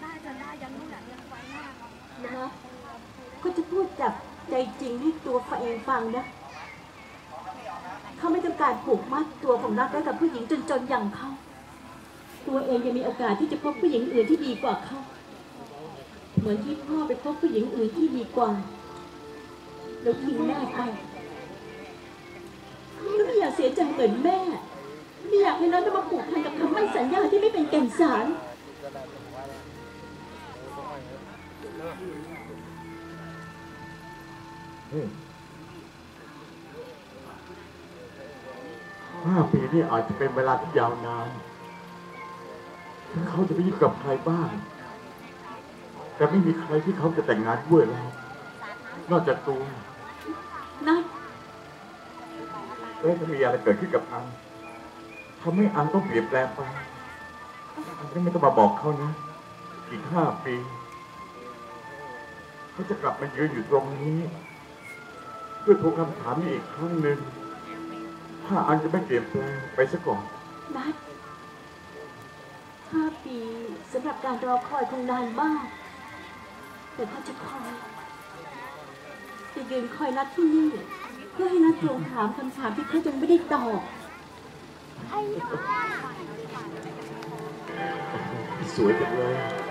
ได้จนได้ยังนู่นน่ะยังไว้หน้านะนะก็จะพูดจากใจจริงให้ตัวเขาเองฟังนะเขาไม่ต้องการผูกมัดตัวของนักไว้กับผู้หญิงจนๆอย่างเขาตัวเองยังมีโอกาสที่จะพบผู้หญิงอื่นที่ดีกว่าเขาเหมือนที่พ่อไปพบผู้หญิงอื่นที่ดีกว่าแล้วทิ้งแม่ไปแล้วไม่อยากเสียใจเหมือนแม่ไม่อยากให้น้องต้องมาผูกพันกับคำมั่นสัญญาที่ไม่เป็นแก่นสาร ห้าปีนี่อาจจะเป็นเวลาที่ยาวนานถึงเขาจะไปยุ่งกับใครบ้าง แต่ไม่มีใครที่เขาจะแต่งงานด้วยแล้ว นอกจากตัวนัดแล้วถ้ามีอะไรเกิดขึ้นกับอังทำให้อังต้องเปลี่ยนแปลงไปอังก็ไม่ต้องมาบอกเขานะ อีกห้าปีเขาจะกลับมายืนอยู่ตรงนี้ เพื่อทวงคำถามนี้อีกครั้งหนึ่งถ้าอังจะไม่เปลี่ยนแปลงไปซะก่อนนัดห้าปีสำหรับการรอคอยคงนานมาก แต่เขาจะคอยจะยืนคอยนัดที่นี่เพื่อให้นัดทวงถามคำถามที่เขายังไม่ได้ตอบสวยจังเลยน